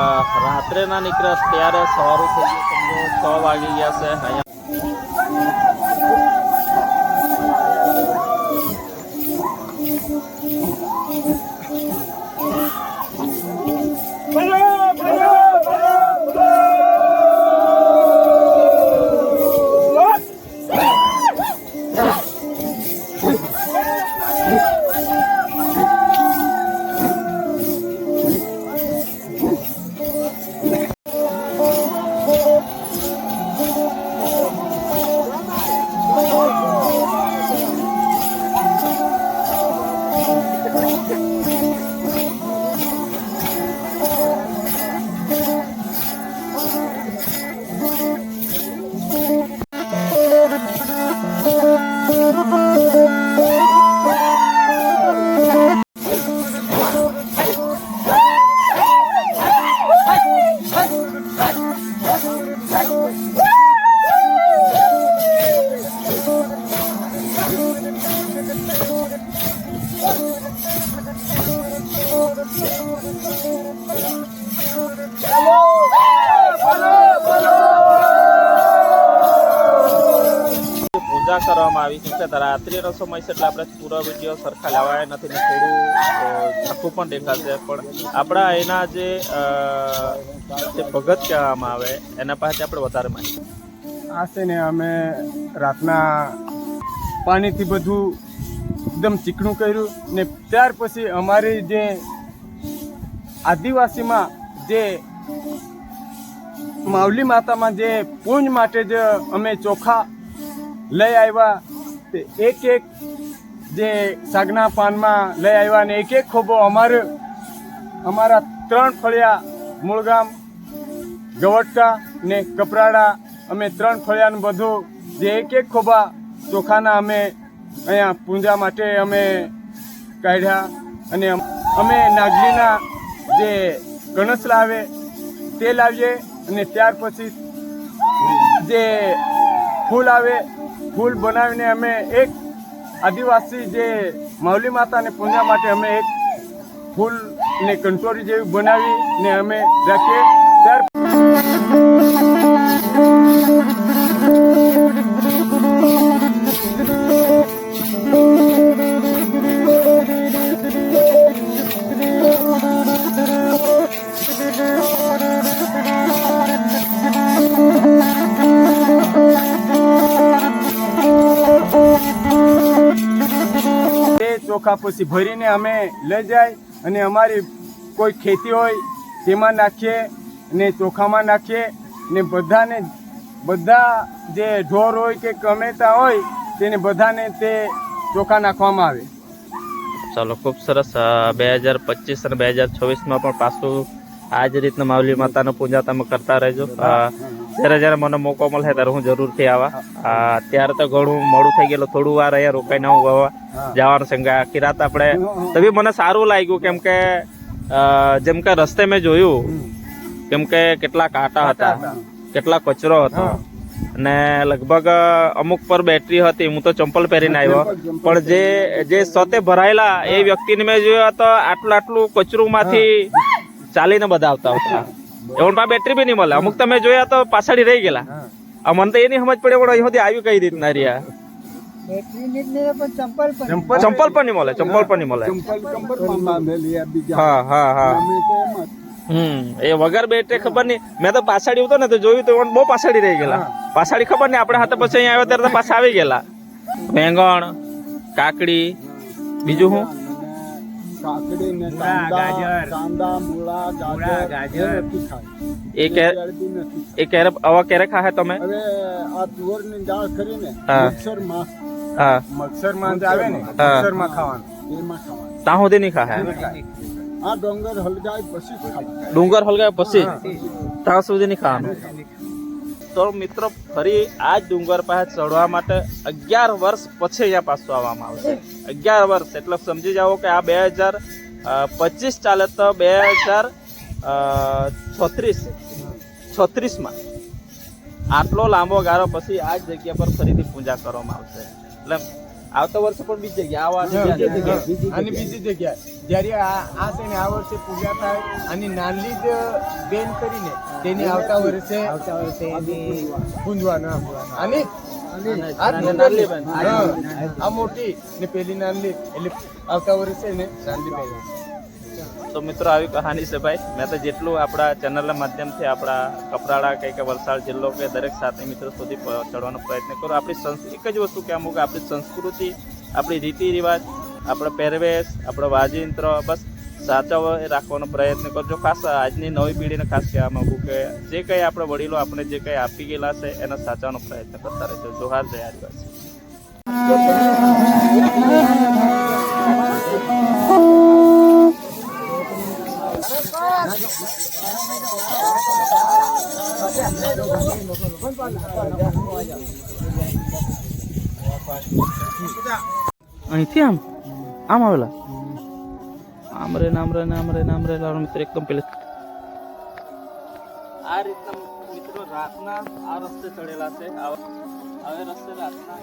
રાત્રે ના નીકળ્યા ત્યારે સવારું થઈ ગયું સમજો છ વાગી ગયા છે અહીંયા. પૂજા કરવામાં આવી કેમ કે રાત્રિનો સમય છે એટલે આપણે પૂરો વીડિયો સરખા લેવાયા નથી ને થોડું અ, પણ દેખાશે. પણ આપણા એના જે ભગત કહેવામાં આવે એના પાસે આપણે વધારે માહિતી. આ છે ને અમે રાતના પાણીથી બધું એકદમ ચીકણું કર્યું ને ત્યાર પછી અમારી જે આદિવાસીમાં જે માવલી માતામાં જે પૂંજ માટે જ અમે ચોખા લઈ આવ્યા, તે એક એક જે સાગના પાનમાં લઈ આવ્યા અને એક એક ખોબો અમારે અમારા ત્રણ ફળિયા મૂળગામ ગવટકા ને કપરાડા, અમે ત્રણ ફળિયાનું બધું જે એક એક ખોબા ચોખાના અમે અહીંયા પૂંજા માટે અમે કાઢ્યા અને અમે નાગલીના જે ગણસ લાવે તે લાવીએ અને ત્યાર પછી જે ફૂલ આવે, ફૂલ બનાવીને અમે એક આદિવાસી જે માવલી માતાને પૂજા માટે અમે એક ફૂલ ને કંટોરી જેવી બનાવી ને અમે રાખીએ. પછી ભરીને અમે લઈ જાય અને અમારી કોઈ ખેતી હોય તેમાં નાખીએ ને ચોખામાં નાખીએ ને બધાને બધા જે ઢોર હોય કે ગમેતા હોય તેને બધાને તે ચોખા નાખવામાં આવે. ચાલો, ખૂબ સરસ બે હજાર પચીસ અને બે હજાર છવ્વીસમાં પણ પાછું આ જ રીતના માવલી માતાનો પૂજા તમે કરતા રહેજો. જ્યારે જ્યારે મને મોકો મળે ત્યારે હું જરૂરથી આવા. અત્યારે તો ઘણું મોડું થઈ ગયેલું. થોડું વાર અહીંયા રોકાઈને હું. ગવા જવાનું છે આખી રાત આપણે તો બી મને સારું લાગ્યું કેમ કે જેમ કે રસ્તે મેં જોયું કેમ કે કેટલા કાંટા હતા કેટલા કચરો હતો. અને લગભગ અમુક પર બેટરી હતી. હું તો ચંપલ પહેરીને આવ્યો. પણ જે જે સતે ભરાયેલા એ વ્યક્તિને મેં જોયો તો આટલું આટલું કચરું માંથી ચાલીને બધા આવતા હતા એવું પા બેટરી બી નહીં મળે. અમુક તમે જોયા તો પાછળ રહી ગયેલા. આ મને તો એ નહીં સમજ પડે પણ અહીં સુધી આવ્યું કઈ રીતના રહ્યા. ચંપલ ચંપલ પણ નહીં. મળે ચંપલ પણ નહીં મળે. હા હા હા. હમ એ વગર બેટરી ખબર નહીં. મેં તો પાછાડી હતો ને તો જોયું તો બહુ પાછાડી રહી ગયેલા. પાછાડી ખબર નહીં આપણે હાથે પછી અહીંયા આવ્યા ત્યારે તો પાછા આવી ગયેલા. વેંગણ કાકડી બીજું શું? કાકડી ને ગાજર. કાંદા મૂળા મૂળા, ગાજર. ગાજર. નથી ખાય. એ કે એ ક્યારે આવા ક્યારે ખાહે તમે? હવે આ તુવરની દાળ કરીને હા. મિક્સરમાં હા. મગસરમાં આવે ને? હા. માં ખાવાનું. એમાં ખાવાનું. ત્યાં સુધી નહીં ખાહે? આ ડુંગર હલગાય પછી ડુંગર હલગાય પછી? ત્યાં સુધી નહીં ખાવાનું? તો મિત્રો ફરી આ જ ડુંગર પાસે ચડવા માટે અગિયાર વર્ષ પછી અહીંયા પાછું આવવામાં આવશે. અગિયાર વર્ષ, એટલે સમજી જાઓ કે આ બે હજાર પચીસ ચાલે તો બે હજાર છત્રીસ, છત્રીસમાં. આટલો લાંબો ગાળો પછી આ જગ્યા પર ફરીથી પૂજા કરવામાં આવશે. એટલે આવતા વર્ષે પણ બીજી જગ્યા આવા બીજી અને બીજી જગ્યા જ્યારે આ આ આ વર્ષે પૂજા થાય અને નાનલી જ બેન કરીને તેની આવતા વર્ષે આવતા વર્ષે ગુંજવાનું અને આ મોટી ને પેલી નાનલી એટલે આવતા વર્ષે ને નાનલી બેન. તો મિત્રો, આવી કહાની છે ભાઈ. મેં તો જેટલું આપણા ચેનલના માધ્યમથી આપણા કપરાડા કંઈક વલસાડ જિલ્લો કે દરેક સાથે મિત્રો સુધી ચડવાનો પ્રયત્ન કરો. આપણી સંસ્, એક જ વસ્તુ કહેવા કે આપણી સંસ્કૃતિ, આપણી રીતિ રિવાજ આપણો પહેરવેશ, આપણો વાજિંત્ર બસ સાચવ રાખવાનો પ્રયત્ન કરજો. ખાસ આજની નવી પેઢીને ખાસ કહેવા માગું કે જે કંઈ આપણા વડીલો આપણે જે કંઈ આપી ગયેલા છે, એને સાચવવાનો પ્રયત્ન કરતા રહેજો. જોહાર જય આદિવાસી. અહીંથી આમ? આમ આવેલા? આમ રે, નામ રે નામ રે નામ રે મિત્ર, એકદમ પેલે. આ રીતના મિત્રો રાતના આ રસ્તે ચડેલા છે. હવે રસ્તે રાતના